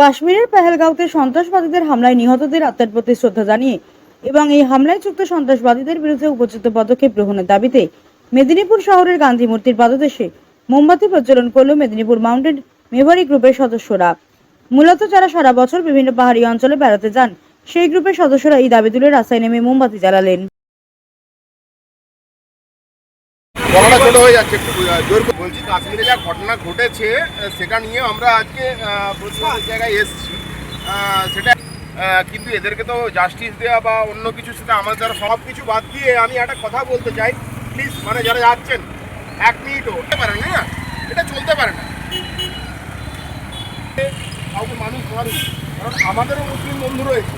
কাশ্মীরের পেহেলগাঁওতে সন্ত্রাসবাদীদের হামলায় নিহতদের আত্মার প্রতি শ্রদ্ধা জানিয়ে এবং এই হামলায় যুক্ত সন্ত্রাসবাদীদের বিরুদ্ধে উপযুক্ত পদক্ষেপ গ্রহণের দাবিতে মেদিনীপুর শহরের গান্ধী মূর্তির পাদদেশে মোমবাতি প্রজ্বলন করল মেদিনীপুর মাউন্টেন মেভারি গ্রুপের সদস্যরা। মূলত যারা সারা বছর বিভিন্ন পাহাড়ি অঞ্চলে বেড়াতে যান, সেই গ্রুপের সদস্যরা এই দাবি তুলে রাস্তায় নেমে মোমবাতি জ্বালালেন। গলাটা ছোট হয়ে যাচ্ছে একটু। জোর বলছি কাশ্মীরে যা ঘটনা ঘটেছে সেটা নিয়ে আমরা আজকে আহ, প্রতিবাদের জায়গায় এসেছি। সেটা কিন্তু এদেরকে তো জাস্টিস দেওয়া বা অন্য কিছু সেটা আমাদের সব কিছু বাদ দিয়ে আমি একটা কথা বলতে চাই। প্লিজ মানে যারা যাচ্ছেন এক মিনিটও হতে পারে না না? এটা চলতে পারে না। কাউকে মানুষ মারুন কারণ আমাদেরও মুসলিম বন্ধু রয়েছে।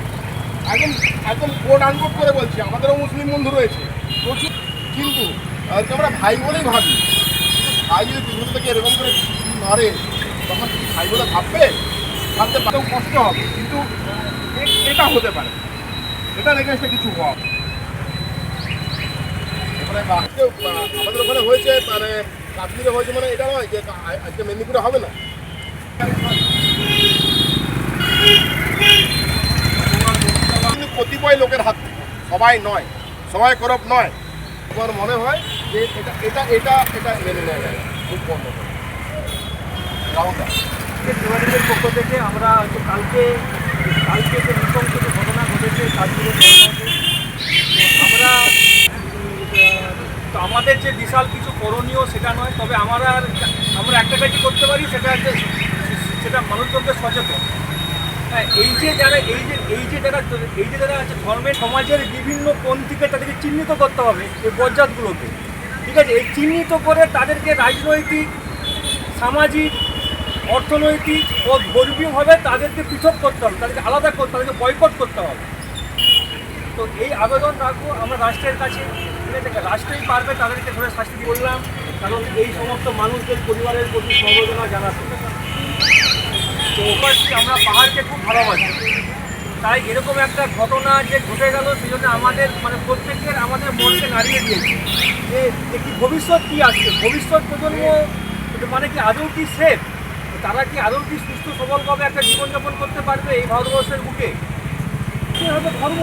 একদম একদম কোট আনকোট করে বলছি আমাদেরও মুসলিম বন্ধু রয়েছে। প্রচুর কিন্তু আহ, আমরা ভাই বলেই ভাবি। ভাই যদি পিছন থেকে এরকম করে মারে তখন ভাই বলে ভাববে? ভাবতে পারতেও কষ্ট হবে। কিন্তু এটা হতে পারে। এটা রেখে কিছু হওয়া এবারে আমাদের ওখানে হয়েছে মানে কাশ্মীরে হয়েছে মানে এটা নয় যে আজকে মেদিনীপুরে হবে না। কতিপয় লোকের হাত সবাই নয়। সবাই করপ নয়। আমার মনে হয় যে এটা এটা এটা এটা মেনে নেওয়া যায় খুব লোক। পক্ষ থেকে আমরা হয়তো কালকে কালকে যে নৃশংস যে ঘটনা ঘটেছে তো আমরা আমাদের যে বিশাল কিছু করণীয় সেটা নয়, তবে আমরা আমরা একটা কাজই করতে পারি, সেটা হচ্ছে সেটা মানুষজনকে সচেতন। এই যে যারা, এই যে এই যে যারা, এই যে যারা আছে ধর্মের সমাজের বিভিন্ন পন্থীকে তাদেরকে চিহ্নিত করতে হবে এই বজ্জাতগুলোকে। ঠিক আছে? এই চিহ্নিত করে তাদেরকে রাজনৈতিক, সামাজিক, অর্থনৈতিক ও ধর্মীয়ভাবে তাদেরকে পৃথক করতে হবে, তাদেরকে আলাদা করতে, তাদেরকে বয়কট করতে হবে। তো এই আবেদন রাখব আমরা রাষ্ট্রের কাছে। ঠিক আছে? রাষ্ট্রই পারবে তাদেরকে ধরে শাস্তি করলাম কারণ এই সমস্ত মানুষদের, পরিবারের প্রতি সমবেদনা জানাতে। তো ওপাশে আমরা পাহাড়কে খুব ভালোবাসি। তাই এরকম একটা ঘটনা যে ঘটে গেল সেই জন্য আমাদের মানে প্রত্যেকের আমাদের মনকে নাড়িয়ে দিয়েছে। যে দেখি ভবিষ্যৎ কী আসছে ভবিষ্যৎ প্রজন্ম মানে কি আদৌ কি সেফ তারা কি আদৌ কি সুস্থ সবলভাবে একটা জীবনযাপন করতে পারবে এই ভারতবর্ষের বুকে? হবে ধর্ম।